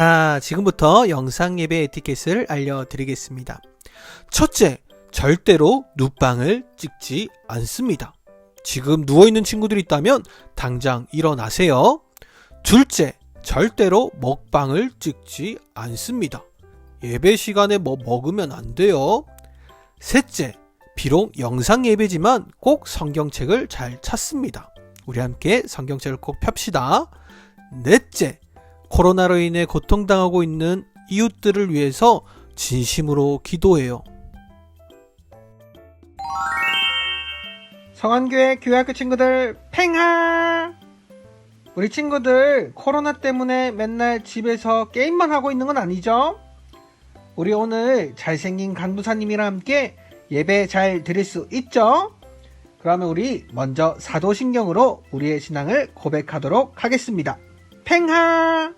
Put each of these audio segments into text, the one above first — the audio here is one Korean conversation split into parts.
아, 지금부터 영상 예배 에티켓을 알려드리겠습니다. 첫째, 절대로 눕방을 찍지 않습니다. 지금 누워있는 친구들이 있다면 당장 일어나세요. 둘째, 절대로 먹방을 찍지 않습니다. 예배 시간에 뭐 먹으면 안 돼요. 셋째, 비록 영상 예배지만 꼭 성경책을 잘 찾습니다. 우리 함께 성경책을 꼭 펴시다. 넷째, 코로나로 인해 고통당하고 있는 이웃들을 위해서 진심으로 기도해요. 성안교회 교회학교 친구들 팽하! 우리 친구들 코로나 때문에 맨날 집에서 게임만 하고 있는 건 아니죠? 우리 오늘 잘생긴 강도사님이랑 함께 예배 잘 드릴 수 있죠? 그러면 우리 먼저 사도신경으로 우리의 신앙을 고백하도록 하겠습니다. 팽하!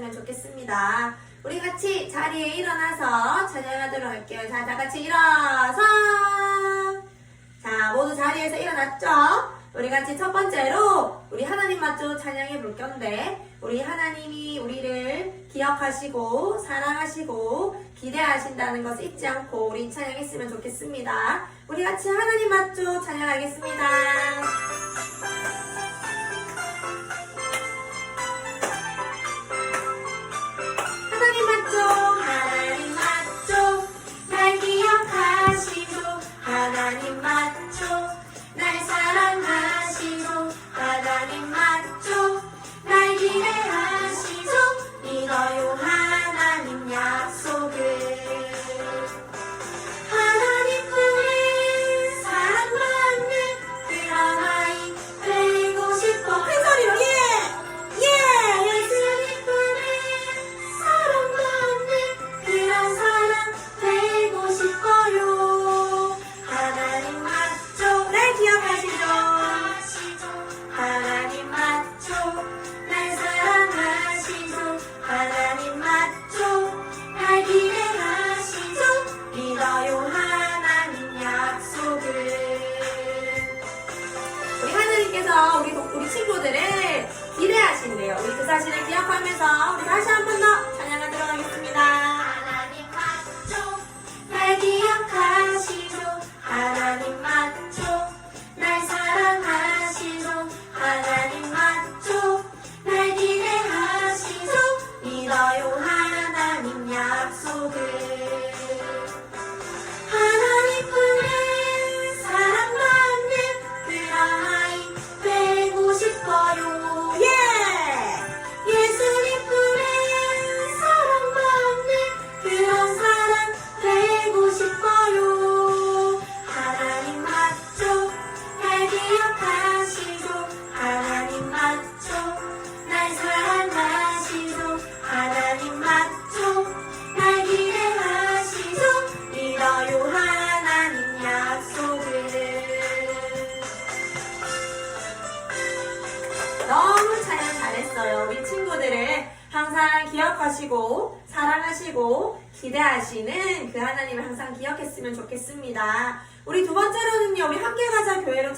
수 있었으면 좋겠습니다. 우리 같이 자리에 일어나서 찬양하도록 할게요. 자, 다 같이 일어서. 자, 모두 자리에서 일어났죠? 우리 같이 첫 번째로 우리 하나님 맞죠 찬양해 볼 건데 우리 하나님이 우리를 기억하시고 사랑하시고 기대하신다는 것을 잊지 않고 우리 찬양했으면 좋겠습니다. 우리 같이 하나님 맞죠 찬양하겠습니다.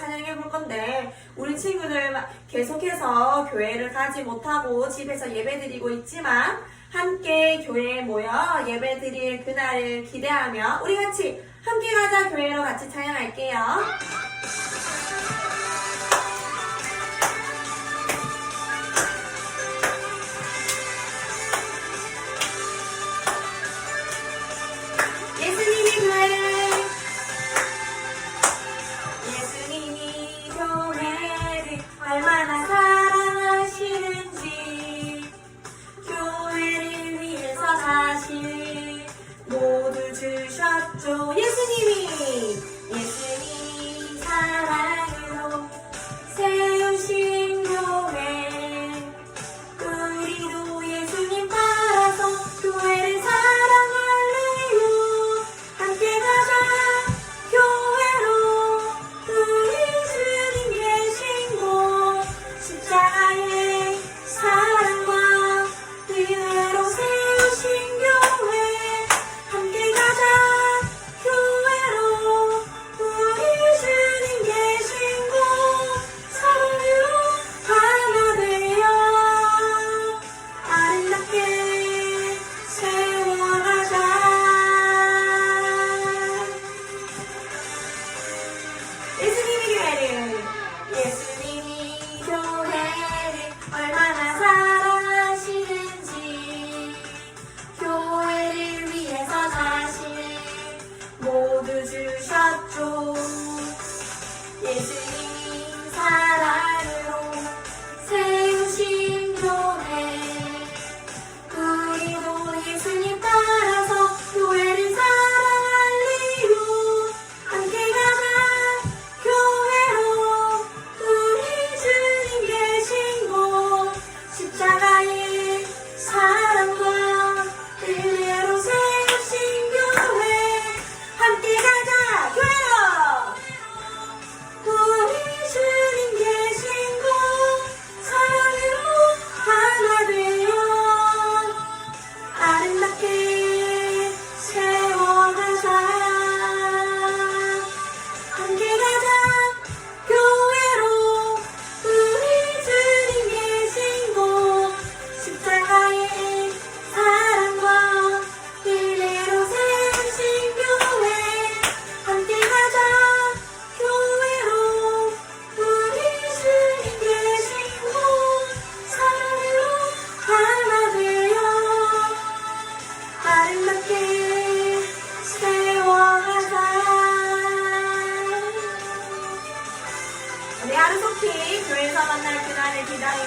찬양해 볼 건데 우리 친구들 계속해서 교회를 가지 못하고 집에서 예배 드리고 있지만 함께 교회에 모여 예배 드릴 그날을 기대하며 우리 같이 함께 가자 교회로 같이 찬양할게요.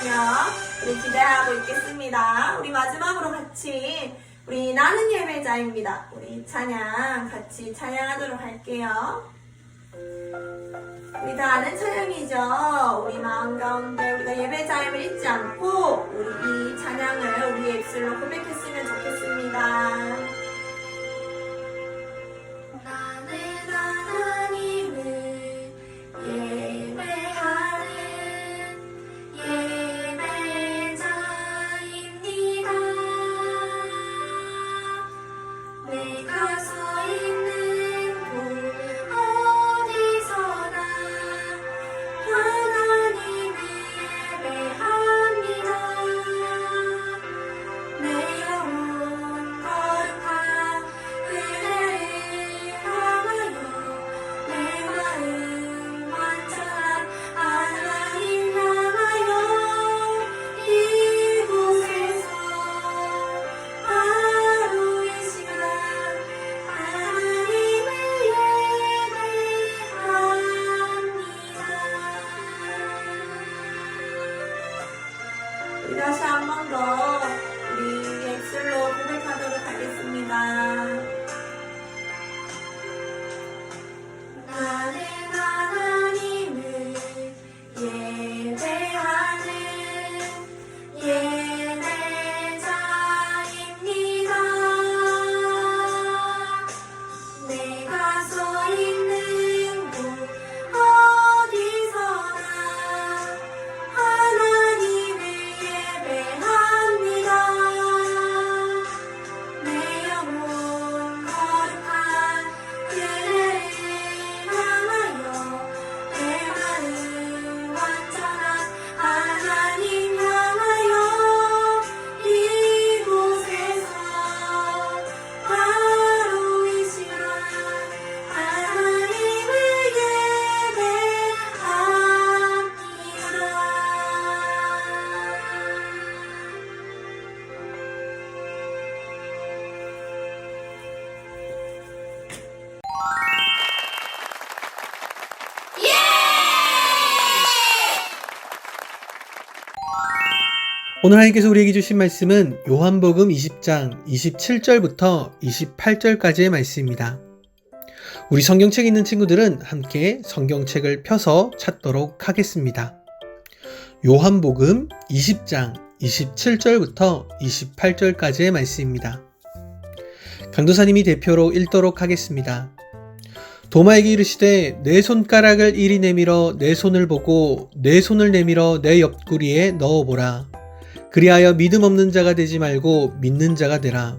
그러면 우리 기대하고 있겠습니다. 우리 마지막으로 같이 우리 나는 예배자입니다. 우리 찬양 같이 찬양하도록 할게요. 우리 다 아는 찬양이죠. 우리 마음 가운데 우리가 예배자임을 잊지 않고 우리 이 찬양을 우리의 입술로 고백했으면 좋겠습니다. 우리 다시 한 번 더 우리 예술로 고백하도록 하겠습니다. 오늘 하나님께서 우리에게 주신 말씀은 요한복음 20장 27절부터 28절까지의 말씀입니다. 우리 성경책 있는 친구들은 함께 성경책을 펴서 찾도록 하겠습니다. 요한복음 20장 27절부터 28절까지의 말씀입니다. 강도사님이 대표로 읽도록 하겠습니다. 도마에게 이르시되 내 손가락을 이리 내밀어 내 손을 보고 내 손을 내밀어 내 옆구리에 넣어보라. 그리하여 믿음 없는 자가 되지 말고 믿는 자가 되라.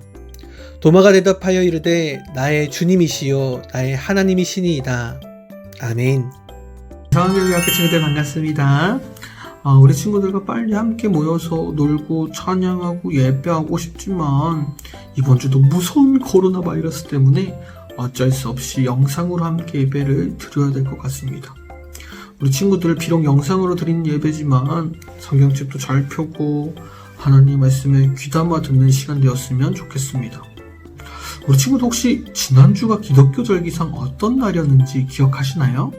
도마가 대답하여 이르되 나의 주님이시요 나의 하나님이시니이다. 아멘. 사랑하는 친구들 반갑습니다. 아, 우리 친구들과 빨리 함께 모여서 놀고 찬양하고 예배하고 싶지만 이번 주도 무서운 코로나 바이러스 때문에 어쩔 수 없이 영상으로 함께 예배를 드려야 될 것 같습니다. 우리 친구들 비록 영상으로 드리는 예배지만 성경책도 잘 펴고 하나님 말씀에 귀담아 듣는 시간 되었으면 좋겠습니다. 우리 친구도 혹시 지난주가 기독교 절기상 어떤 날이었는지 기억하시나요?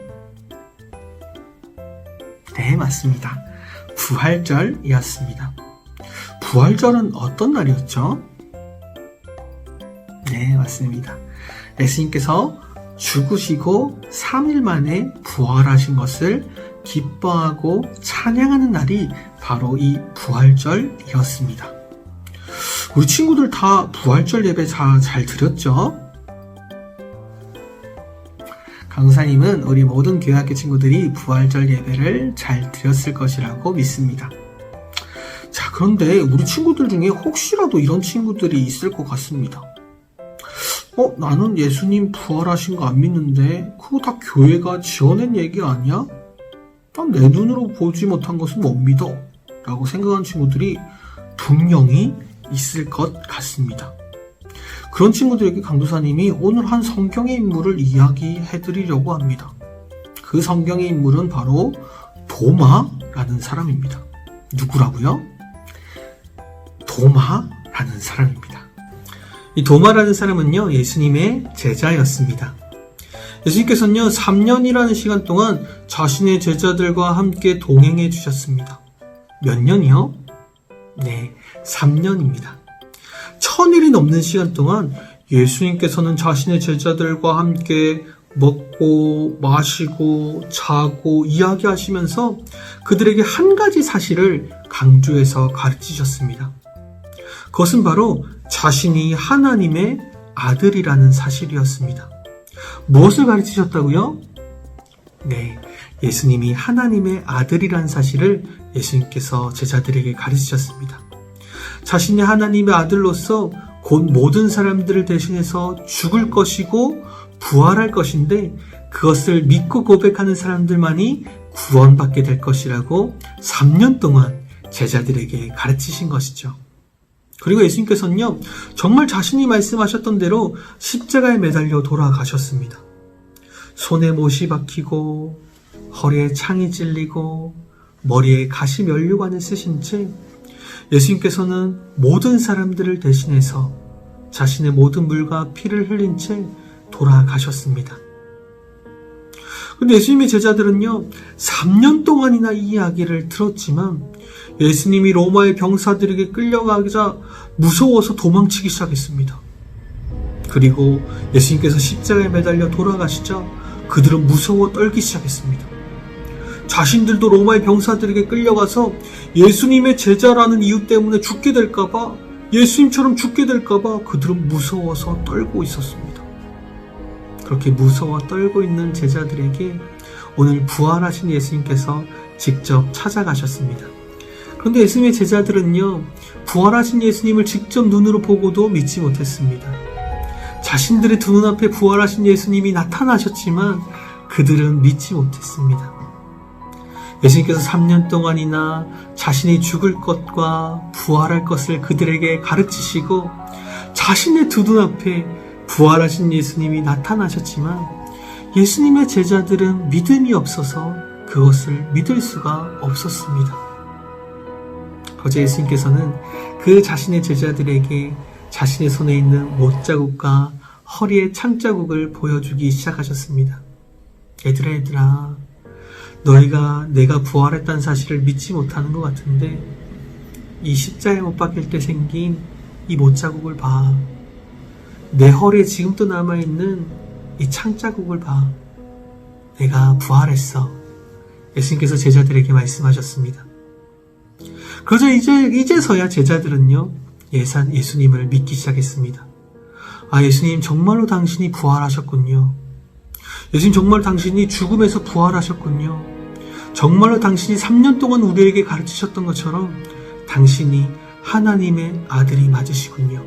네, 맞습니다. 부활절이었습니다. 부활절은 어떤 날이었죠? 네, 맞습니다. 예수님께서 죽으시고 3일 만에 부활하신 것을 기뻐하고 찬양하는 날이 바로 이 부활절이었습니다. 우리 친구들 다 부활절 예배 다 잘 드렸죠? 강사님은 우리 모든 교회학교 친구들이 부활절 예배를 잘 드렸을 것이라고 믿습니다. 자, 그런데 우리 친구들 중에 혹시라도 이런 친구들이 있을 것 같습니다. 어, 나는 예수님 부활하신 거 안 믿는데, 그거 다 교회가 지어낸 얘기 아니야? 난 내 눈으로 보지 못한 것은 못 믿어. 라고 생각하는 친구들이 분명히 있을 것 같습니다. 그런 친구들에게 강도사님이 오늘 한 성경의 인물을 이야기해 드리려고 합니다. 그 성경의 인물은 바로 도마라는 사람입니다. 누구라고요? 도마라는 사람입니다. 이 도마라는 사람은요, 예수님의 제자였습니다. 예수님께서는요, 3년이라는 시간 동안 자신의 제자들과 함께 동행해 주셨습니다. 몇 년이요? 네, 3년입니다. 천일이 넘는 시간 동안 예수님께서는 자신의 제자들과 함께 먹고 마시고 자고 이야기하시면서 그들에게 한 가지 사실을 강조해서 가르치셨습니다. 그것은 바로 자신이 하나님의 아들이라는 사실이었습니다. 무엇을 가르치셨다고요? 네, 예수님이 하나님의 아들이라는 사실을 예수님께서 제자들에게 가르치셨습니다. 자신이 하나님의 아들로서 곧 모든 사람들을 대신해서 죽을 것이고 부활할 것인데 그것을 믿고 고백하는 사람들만이 구원받게 될 것이라고 3년 동안 제자들에게 가르치신 것이죠. 그리고 예수님께서는요, 정말 자신이 말씀하셨던 대로 십자가에 매달려 돌아가셨습니다. 손에 못이 박히고, 허리에 창이 찔리고, 머리에 가시 면류관을 쓰신 채 예수님께서는 모든 사람들을 대신해서 자신의 모든 물과 피를 흘린 채 돌아가셨습니다. 근데 예수님의 제자들은요, 3년 동안이나 이 이야기를 들었지만 예수님이 로마의 병사들에게 끌려가자 무서워서 도망치기 시작했습니다. 그리고 예수님께서 십자가에 매달려 돌아가시자 그들은 무서워 떨기 시작했습니다. 자신들도 로마의 병사들에게 끌려가서 예수님의 제자라는 이유 때문에 죽게 될까봐 예수님처럼 죽게 될까봐 그들은 무서워서 떨고 있었습니다. 그렇게 무서워 떨고 있는 제자들에게 오늘 부활하신 예수님께서 직접 찾아가셨습니다. 그런데 예수님의 제자들은요, 부활하신 예수님을 직접 눈으로 보고도 믿지 못했습니다. 자신들의 두 눈앞에 부활하신 예수님이 나타나셨지만 그들은 믿지 못했습니다. 예수님께서 3년 동안이나 자신이 죽을 것과 부활할 것을 그들에게 가르치시고 자신의 두 눈앞에 부활하신 예수님이 나타나셨지만 예수님의 제자들은 믿음이 없어서 그것을 믿을 수가 없었습니다. 어제 예수님께서는 그 자신의 제자들에게 자신의 손에 있는 못 자국과 허리의 창 자국을 보여주기 시작하셨습니다. 얘들아, 얘들아, 너희가 내가 부활했다는 사실을 믿지 못하는 것 같은데 이 십자에 못 박힐 때 생긴 이 못 자국을 봐. 내 허리에 지금도 남아있는 이 창 자국을 봐. 내가 부활했어. 예수님께서 제자들에게 말씀하셨습니다. 그러자 이제, 이제서야 제자들은요, 예산, 예수님을 믿기 시작했습니다. 아, 예수님, 정말로 당신이 부활하셨군요. 예수님, 정말 당신이 죽음에서 부활하셨군요. 정말로 당신이 3년 동안 우리에게 가르치셨던 것처럼 당신이 하나님의 아들이 맞으시군요.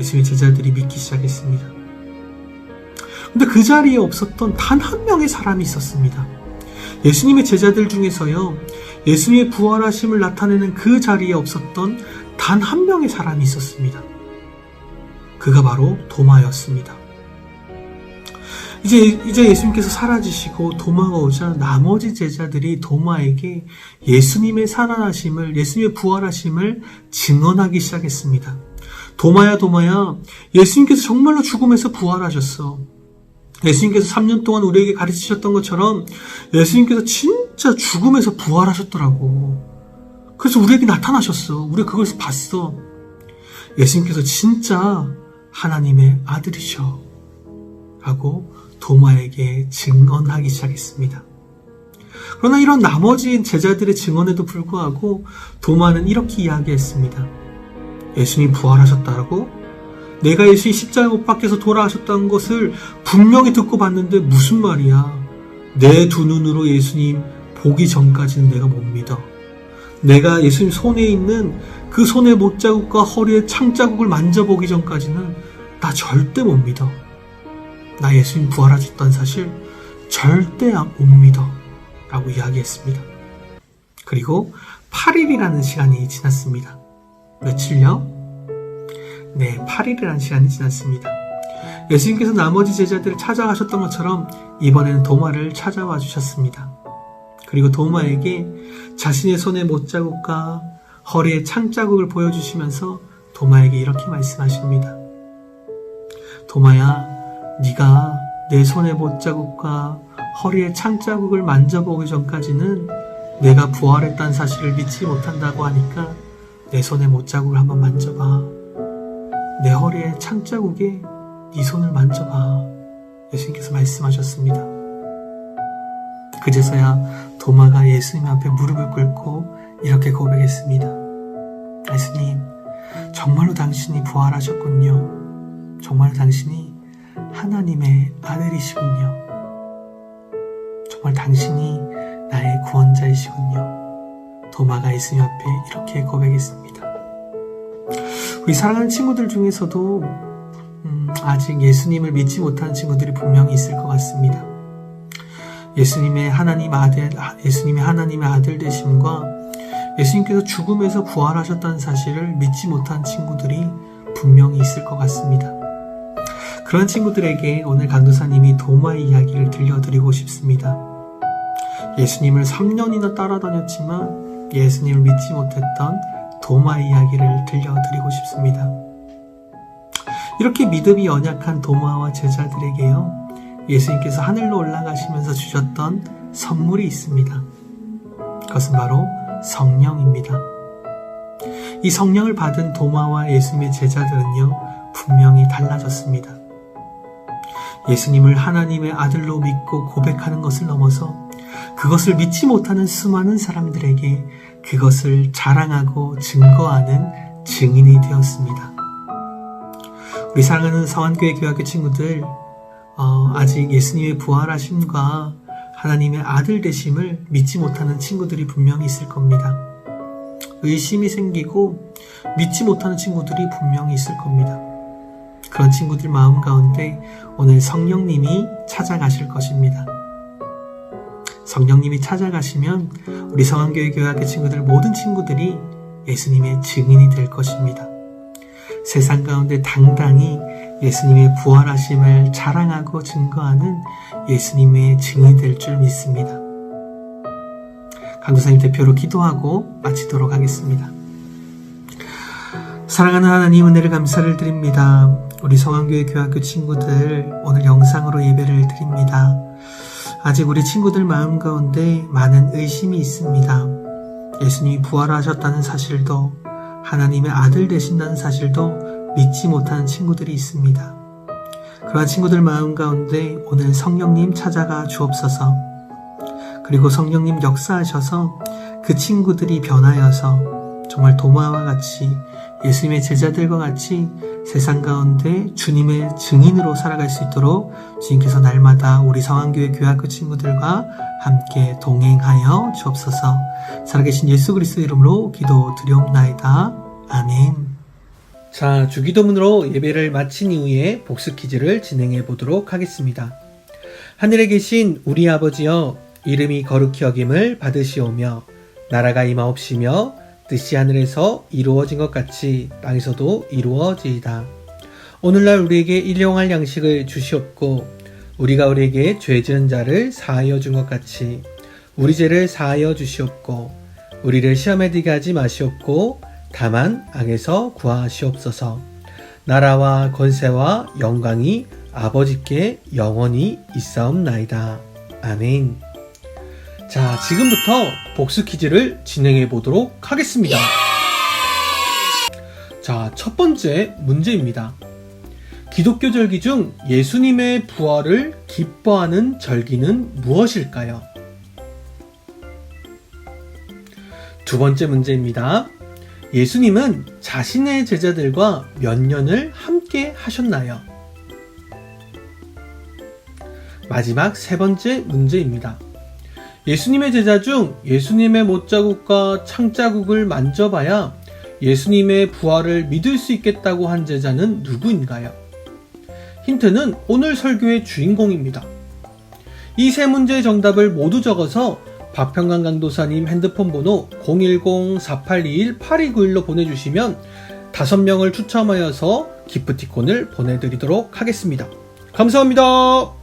예수님의 제자들이 믿기 시작했습니다. 근데 그 자리에 없었던 단 한 명의 사람이 있었습니다. 예수님의 제자들 중에서요, 예수님의 부활하심을 나타내는 그 자리에 없었던 단 한 명의 사람이 있었습니다. 그가 바로 도마였습니다. 이제, 이제 예수님께서 사라지시고 도마가 오자 나머지 제자들이 도마에게 예수님의 살아나심을, 예수님의 부활하심을 증언하기 시작했습니다. 도마야, 도마야, 예수님께서 정말로 죽음에서 부활하셨어. 예수님께서 3년 동안 우리에게 가르치셨던 것처럼 예수님께서 진 짜 죽음에서 부활하셨더라고. 그래서 우리에게 나타나셨어. 우리가 그걸 봤어. 예수님께서 진짜 하나님의 아들이셔. 라고 도마에게 증언하기 시작했습니다. 그러나 이런 나머지 제자들의 증언에도 불구하고 도마는 이렇게 이야기했습니다. 예수님 부활하셨다라고? 내가 예수님 십자가 못 박혀서 돌아가셨다는 것을 분명히 듣고 봤는데 무슨 말이야? 내 두 눈으로 예수님 보기 전까지는 내가 못 믿어. 내가 예수님 손에 있는 그 손의 못자국과 허리의 창자국을 만져보기 전까지는 나 절대 못 믿어. 나 예수님 부활하셨다는 사실 절대 못 믿어. 라고 이야기했습니다. 그리고 8일이라는 시간이 지났습니다. 며칠요? 네, 8일이라는 시간이 지났습니다. 예수님께서 나머지 제자들을 찾아가셨던 것처럼 이번에는 도마를 찾아와 주셨습니다. 그리고 도마에게 자신의 손에 못자국과 허리에 창자국을 보여주시면서 도마에게 이렇게 말씀하십니다. 도마야, 네가 내 손에 못자국과 허리에 창자국을 만져보기 전까지는 내가 부활했다는 사실을 믿지 못한다고 하니까 내 손에 못자국을 한번 만져봐. 내 허리에 창자국에 네 손을 만져봐. 예수님께서 말씀하셨습니다. 그제서야 도마가 예수님 앞에 무릎을 꿇고 이렇게 고백했습니다. 예수님, 정말로 당신이 부활하셨군요. 정말 당신이 하나님의 아들이시군요. 정말 당신이 나의 구원자이시군요. 도마가 예수님 앞에 이렇게 고백했습니다. 우리 사랑하는 친구들 중에서도 음, 아직 예수님을 믿지 못하는 친구들이 분명히 있을 것 같습니다. 예수님의 하나님 아들, 예수님의 하나님의 아들 되심과 예수님께서 죽음에서 부활하셨다는 사실을 믿지 못한 친구들이 분명히 있을 것 같습니다. 그런 친구들에게 오늘 강도사님이 도마의 이야기를 들려드리고 싶습니다. 예수님을 3년이나 따라다녔지만 예수님을 믿지 못했던 도마의 이야기를 들려드리고 싶습니다. 이렇게 믿음이 연약한 도마와 제자들에게요, 예수님께서 하늘로 올라가시면서 주셨던 선물이 있습니다. 그것은 바로 성령입니다. 이 성령을 받은 도마와 예수님의 제자들은요, 분명히 달라졌습니다. 예수님을 하나님의 아들로 믿고 고백하는 것을 넘어서 그것을 믿지 못하는 수많은 사람들에게 그것을 자랑하고 증거하는 증인이 되었습니다. 우리 사랑하는 성안교회 교학교 친구들, 어, 아직 예수님의 부활하심과 하나님의 아들 되심을 믿지 못하는 친구들이 분명히 있을 겁니다. 의심이 생기고 믿지 못하는 친구들이 분명히 있을 겁니다. 그런 친구들 마음 가운데 오늘 성령님이 찾아가실 것입니다. 성령님이 찾아가시면 우리 성안교회 교회학교 친구들 모든 친구들이 예수님의 증인이 될 것입니다. 세상 가운데 당당히 예수님의 부활하심을 자랑하고 증거하는 예수님의 증인이 될 줄 믿습니다. 강도사님 대표로 기도하고 마치도록 하겠습니다. 사랑하는 하나님 은혜를 감사를 드립니다. 우리 성안교회 교학교 친구들 오늘 영상으로 예배를 드립니다. 아직 우리 친구들 마음 가운데 많은 의심이 있습니다. 예수님이 부활하셨다는 사실도 하나님의 아들 되신다는 사실도 믿지 못하는 친구들이 있습니다. 그러한 친구들 마음 가운데 오늘 성령님 찾아가 주옵소서. 그리고 성령님 역사하셔서 그 친구들이 변하여서 정말 도마와 같이 예수님의 제자들과 같이 세상 가운데 주님의 증인으로 살아갈 수 있도록 주님께서 날마다 우리 성안교회 교학교 친구들과 함께 동행하여 주옵소서. 살아계신 예수 그리스도 이름으로 기도 드리옵나이다. 아멘. 자, 주기도문으로 예배를 마친 이후에 복수 퀴즈를 진행해 보도록 하겠습니다. 하늘에 계신 우리 아버지여 이름이 거룩히 여김을 받으시오며 나라가 임하옵시며 뜻이 하늘에서 이루어진 것 같이 땅에서도 이루어지이다. 오늘날 우리에게 일용할 양식을 주시옵고 우리가 우리에게 죄 지은 자를 사하여 준 것 같이 우리 죄를 사하여 주시옵고 우리를 시험에 들게 하지 마시옵고 다만 악에서 구하시옵소서. 나라와 권세와 영광이 아버지께 영원히 있사옵나이다. 아멘. 자, 지금부터 복수 퀴즈를 진행해 보도록 하겠습니다. 자, 첫 번째 문제입니다. 기독교 절기 중 예수님의 부활을 기뻐하는 절기는 무엇일까요? 두 번째 문제입니다. 예수님은 자신의 제자들과 몇 년을 함께 하셨나요? 마지막 세 번째 문제입니다. 예수님의 제자 중 예수님의 못자국과 창자국을 만져봐야 예수님의 부활을 믿을 수 있겠다고 한 제자는 누구인가요? 힌트는 오늘 설교의 주인공입니다. 이 세 문제의 정답을 모두 적어서 박평강 강도사님 핸드폰 번호 010-4821-8291로 보내주시면 5명을 추첨하여서 기프티콘을 보내드리도록 하겠습니다. 감사합니다.